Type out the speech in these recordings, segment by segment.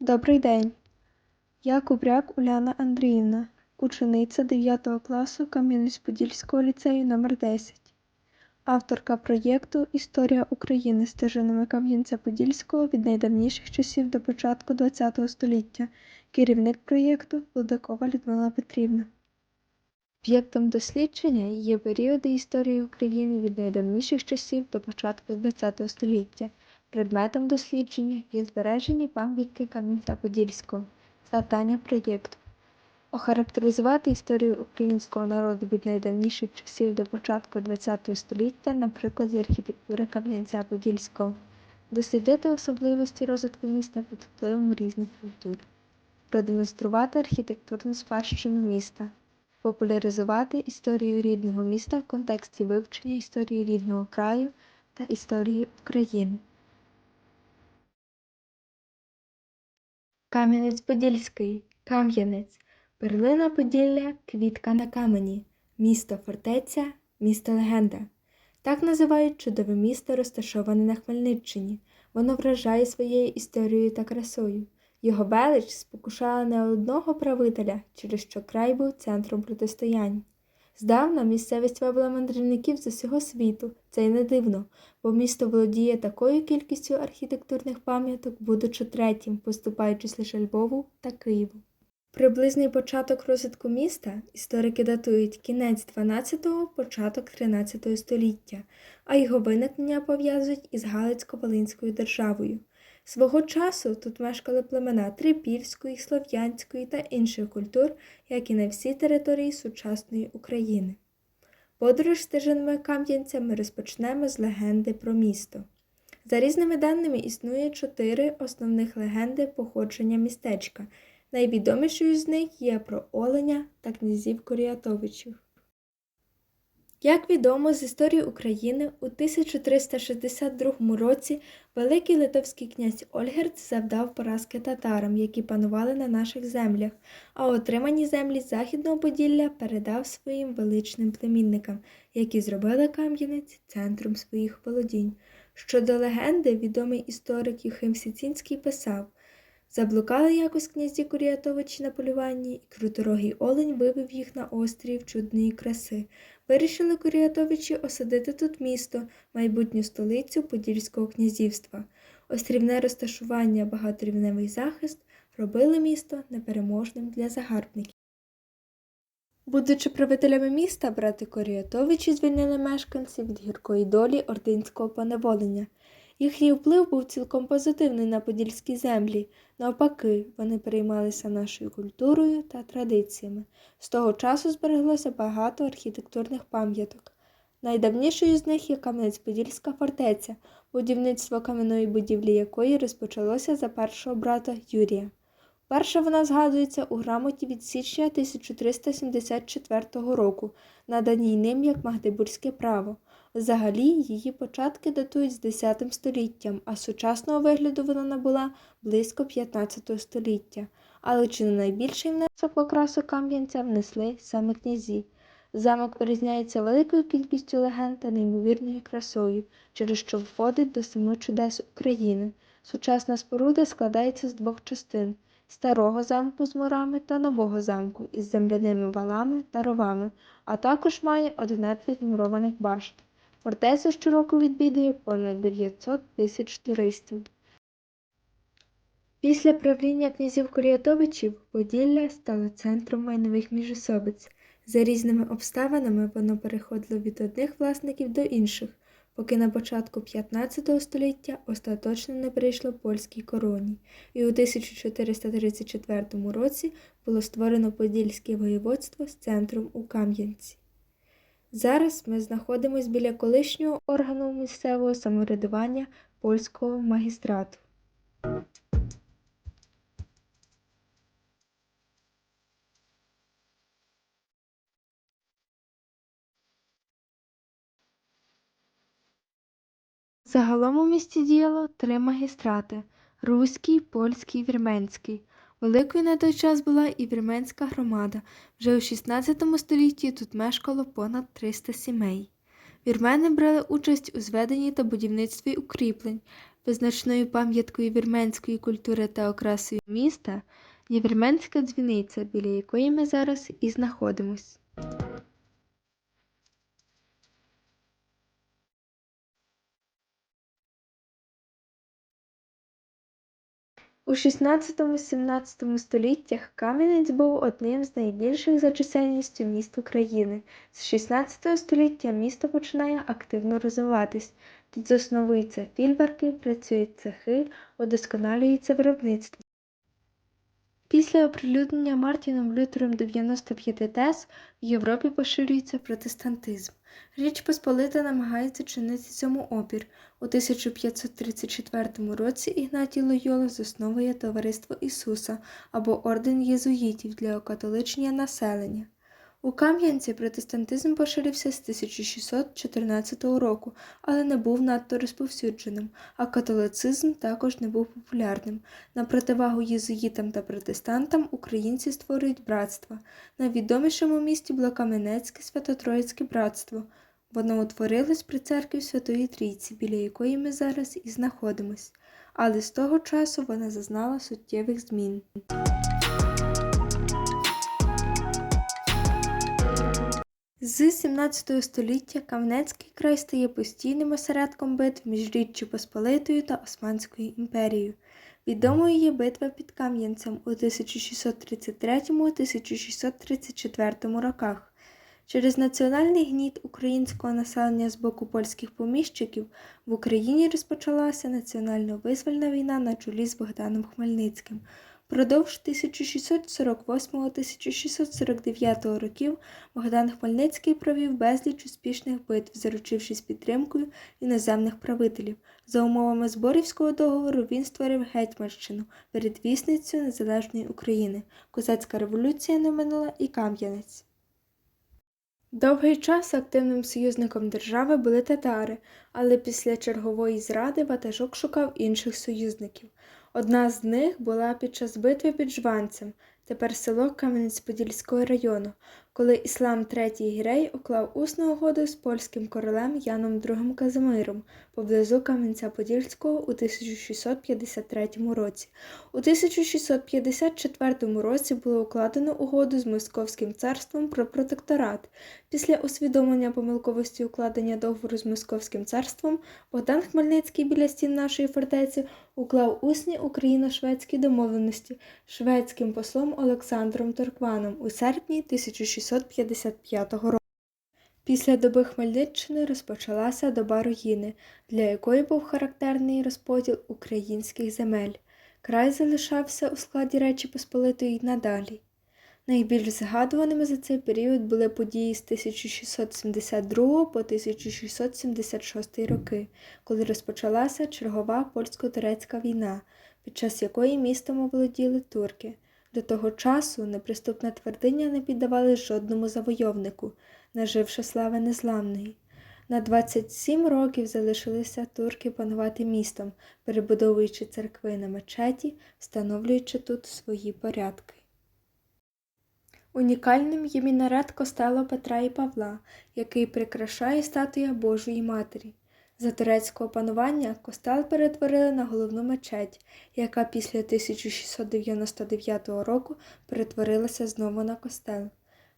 Добрий день. Я Кубряк Уляна Андріївна, учениця 9 класу Кам'янець-Подільського ліцею номер 10 авторка проєкту Історія України стежинами Кам'янця-Подільського від найдавніших часів до початку ХХ століття, керівник проєкту Будакова Людмила Петрівна. Об'єктом дослідження є періоди історії України від найдавніших часів до початку ХХ століття. Предметом дослідження є збережені пам'ятки Кам'янця-Подільського. Завдання проєкту охарактеризувати історію українського народу від найдавніших часів до початку ХХ століття на прикладі архітектури Кам'янця-Подільського, дослідити особливості розвитку міста під впливом різних культур, продемонструвати архітектурну спадщину міста, популяризувати історію рідного міста в контексті вивчення історії рідного краю та історії України. Кам'янець-Подільський, Кам'янець, перлина Поділля, квітка на камені, місто фортеця, місто легенда. Так називають чудове місто, розташоване на Хмельниччині. Воно вражає своєю історією та красою. Його велич спокушала не одного правителя, через що край був центром протистоянь. Здавна місцевість вабила мандрівників з усього світу, це й не дивно, бо місто володіє такою кількістю архітектурних пам'яток, будучи третім, поступаючись лише Львову та Києву. Приблизний початок розвитку міста історики датують кінець 12-го, початок 13 століття, а його виникнення пов'язують із Галицько-Волинською державою. Свого часу тут мешкали племена Трипільської, Слов'янської та інших культур, як і на всій території сучасної України. Подорож стежинами Кам'янця ми розпочнемо з легенди про місто. За різними даними існує чотири основних легенди походження містечка. Найвідомішою з них є про Оленя та князів Коріатовичів. Як відомо з історії України, у 1362 році великий литовський князь Ольгерт завдав поразки татарам, які панували на наших землях, а отримані землі Західного Поділля передав своїм величним племінникам, які зробили Кам'янець центром своїх володінь. Щодо легенди, відомий історик Юхим Сіцінський писав Заблукали якось князі Куріатовичі на полюванні, і круторогий олень вивів їх на острів чудної краси. Вирішили Куріатовичі осадити тут місто, майбутню столицю Подільського князівства. Острівне розташування, багаторівневий захист робили місто непереможним для загарбників. Будучи правителями міста, брати Коріатовичі звільнили мешканців від гіркої долі ординського поневолення. Їхній вплив був цілком позитивний на подільські землі. Навпаки, вони переймалися нашою культурою та традиціями. З того часу збереглося багато архітектурних пам'яток. Найдавнішою з них є Кам'янець-Подільська фортеця, будівництво кам'яної будівлі якої розпочалося за першого брата Юрія. Перша вона згадується у грамоті від січня 1374 року, наданій ним як Магдебурзьке право. Взагалі, її початки датують з X століттям, а сучасного вигляду вона набула близько 15 століття. Але чи не найбільший внесок в окрасу Кам'янця внесли саме князі. Замок вирізняється великою кількістю легенд та неймовірною красою, через що входить до семи чудес України. Сучасна споруда складається з двох частин старого замку з мурами та нового замку із земляними валами та ровами, а також має 11 мурованих башт. Фортецю щороку відвідує понад 900 тисяч туристів. Після правління князів Куріатовичів Поділля стало центром майнових міжособиць. За різними обставинами воно переходило від одних власників до інших, поки на початку 15 століття остаточно не прийшло польській короні, і у 1434 році було створено Подільське воєводство з центром у Кам'янці. Зараз ми знаходимося біля колишнього органу місцевого самоврядування польського магістрату. Загалом у місті діяло три магістрати руський, польський, вірменський. Великою на той час була і вірменська громада. Вже у 16 столітті тут мешкало понад 300 сімей. Вірмени брали участь у зведенні та будівництві укріплень, Визначною пам'яткою вірменської культури та окрасою міста є вірменська дзвіниця, біля якої ми зараз і знаходимось. У 16-17 століттях Кам'янець був одним з найбільших за чисельністю міст України. З 16 століття місто починає активно розвиватись. Тут засновуються фільварки, працюють цехи, удосконалюється виробництво. Після оприлюднення Мартіном Лютером 95 тез в Європі поширюється протестантизм. Річ Посполита намагається чинити цьому опір. У 1534 році Ігнатій Лойола засновує Товариство Ісуса або Орден єзуїтів для окатоличення населення. У Кам'янці протестантизм поширився з 1614 року, але не був надто розповсюдженим, а католицизм також не був популярним. На противагу єзуїтам та протестантам українці створюють братства. Найвідомішим у місті було Кам'янецьке Свято-Троїцьке братство. Воно утворилось при церкві Святої Трійці, біля якої ми зараз і знаходимось, але з того часу вона зазнала суттєвих змін. З 17 століття Кам'янецький край стає постійним осередком битв між Річчю Посполитою та Османською імперією. Відомою є битва під Кам'янцем у 1633-1634 роках. Через національний гніт українського населення з боку польських поміщиків в Україні розпочалася національно-визвольна війна на чолі з Богданом Хмельницьким. Продовж 1648-1649 років Богдан Хмельницький провів безліч успішних битв, заручившись підтримкою іноземних правителів. За умовами Зборівського договору він створив Гетьманщину, передвісницю незалежної України. Козацька революція не минула і Кам'янець. Довгий час активним союзником держави були татари, але після чергової зради ватажок шукав інших союзників. Одна з них була під час битви під Жванцем, тепер село Кам'янець-Подільського району, коли Іслам III Гірей уклав усну угоду з польським королем Яном II Казимиром поблизу Кам'янця-Подільського у 1653 році. У 1654 році було укладено угоду з Московським царством про протекторат. Після усвідомлення помилковості укладення договору з Московським царством Богдан Хмельницький біля стін нашої фортеці уклав усні україно-шведські домовленості шведським послом Олександром Торкваном у серпні 1655 року. Після доби Хмельниччини розпочалася доба руїни, для якої був характерний розподіл українських земель. Край залишався у складі Речі Посполитої й надалі. Найбільш згадуваними за цей період були події з 1672 по 1676 роки, коли розпочалася чергова польсько-турецька війна, під час якої містом оволоділи турки. До того часу неприступна твердиня не піддавали жодному завойовнику, наживши слави незламної. На 27 років залишилися турки панувати містом, перебудовуючи церкви на мечеті, встановлюючи тут свої порядки. Унікальним є мінарет костелу Петра і Павла, який прикрашає статуя Божої Матері. За турецького панування костел перетворили на головну мечеть, яка після 1699 року перетворилася знову на костел.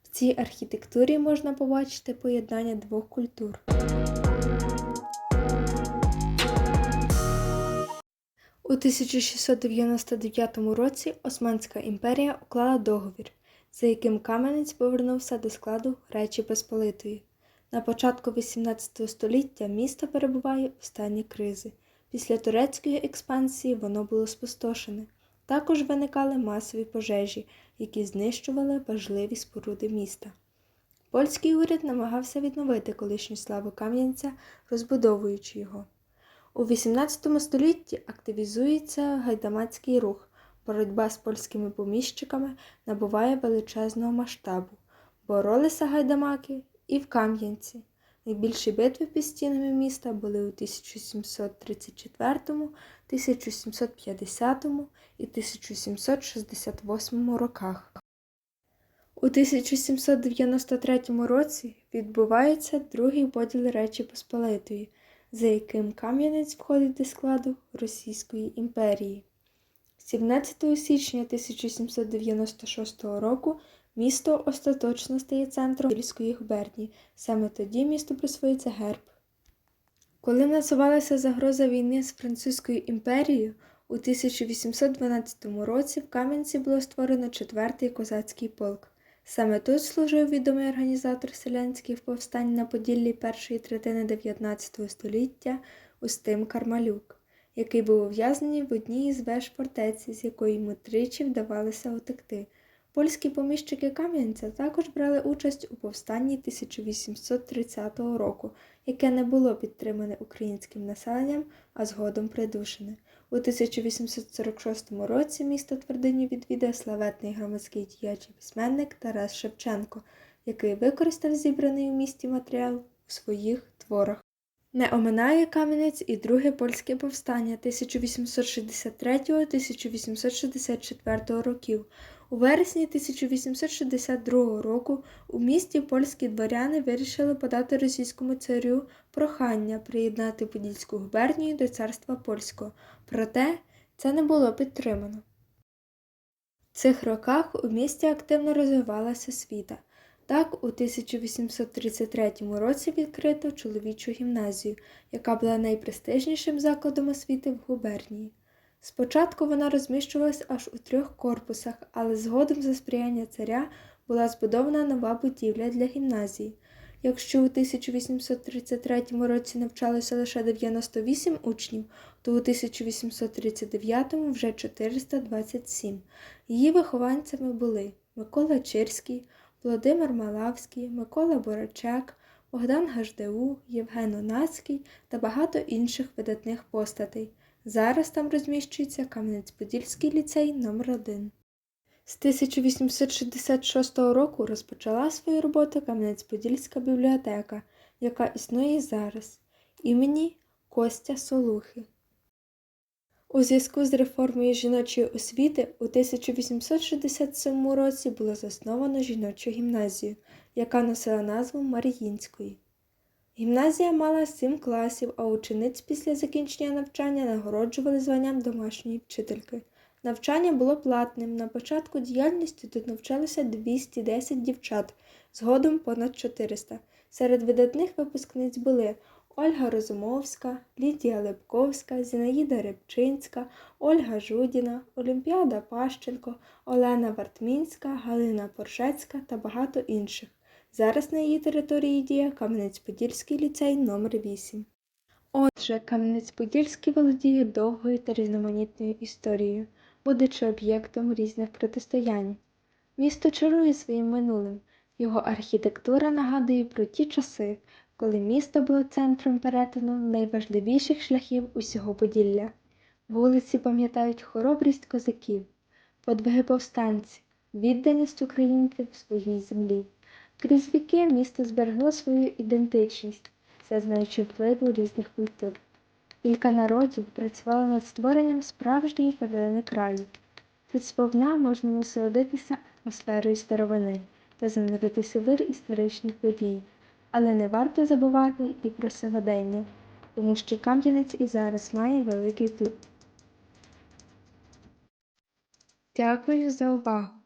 В цій архітектурі можна побачити поєднання двох культур. У 1699 році Османська імперія уклала договір, за яким Кам'янець повернувся до складу Речі Посполитої. На початку XVIII століття місто перебуває у стані кризи. Після турецької експансії воно було спустошене. Також виникали масові пожежі, які знищували важливі споруди міста. Польський уряд намагався відновити колишню славу Кам'янця, розбудовуючи його. У XVIII столітті активізується гайдамацький рух. Боротьба з польськими поміщиками набуває величезного масштабу. Боролися гайдамаки і в Кам'янці. Найбільші битви під стінами міста були у 1734, 1750 і 1768 роках. У 1793 році відбувається другий поділ Речі Посполитої. за яким Кам'янець входить до складу Російської імперії. 17 січня 1796 року місто остаточно стає центром Подільської губернії. Саме тоді місту присвоїться герб. Коли насувалася загроза війни з Французькою імперією, у 1812 році в Кам'янці було створено четвертий козацький полк. Саме тут служив відомий організатор селянських повстань на Поділлі першої третини 19 століття Устим Кармалюк, який був ув'язнений в одній із веж фортеці, з якої йому тричі вдавалося утекти. Польські поміщики Кам'янця також брали участь у повстанні 1830 року, яке не було підтримане українським населенням, а згодом придушене. У 1846 році місто Твердиню відвідав славетний громадський діяч і письменник Тарас Шевченко, який використав зібраний у місті матеріал у своїх творах. Не оминає Кам'янець і друге польське повстання 1863-1864 років. У вересні 1862 року у місті польські дворяни вирішили подати російському царю прохання приєднати Подільську губернію до царства польського, проте це не було підтримано. В цих роках у місті активно розвивалася освіта. Так, у 1833 році відкрито чоловічу гімназію, яка була найпрестижнішим закладом освіти в губернії. Спочатку вона розміщувалась аж у трьох корпусах, але згодом за сприяння царя була збудована нова будівля для гімназії. Якщо у 1833 році навчалося лише 98 учнів, то у 1839 вже 427. Її вихованцями були Микола Чирський, Володимир Малавський, Микола Борочек, Богдан Гаждеу, Євген Онацький та багато інших видатних постатей. Зараз там розміщується Кам'янець-Подільський ліцей номер 1 З 1866 року розпочала свою роботу Кам'янець-Подільська бібліотека, яка існує зараз, імені Костя Солухи. У зв'язку з реформою жіночої освіти у 1867 році було засновано жіночу гімназію, яка носила назву Маріїнської. Гімназія мала сім класів, а учениць після закінчення навчання нагороджували званням домашньої вчительки. Навчання було платним. На початку діяльності тут навчалося 210 дівчат, згодом понад 400. Серед видатних випускниць були Ольга Розумовська, Лідія Лепковська, Зінаїда Рибчинська, Ольга Жудіна, Олімпіада Пащенко, Олена Вартмінська, Галина Поршецька та багато інших. Зараз на її території діє Кам'янець-Подільський ліцей номер 8 Отже, Кам'янець-Подільський володіє довгою та різноманітною історією, будучи об'єктом різних протистоянь. Місто чарує своїм минулим, його архітектура нагадує про ті часи, коли місто було центром перетину найважливіших шляхів усього Поділля. Вулиці пам'ятають хоробрість козаків, подвиги повстанців, відданість українців своїй землі. Крізь віки місто зберегло свою ідентичність, зазнаючи впливу різних культур. Кілька народів працювали над створенням справжньої перлини краю. Тут сповна можна насолодитися атмосферою старовини та зануритися в історичних подій. Але не варто забувати і про сьогодення, тому що Кам'янець і зараз має великий вплив. Дякую за увагу!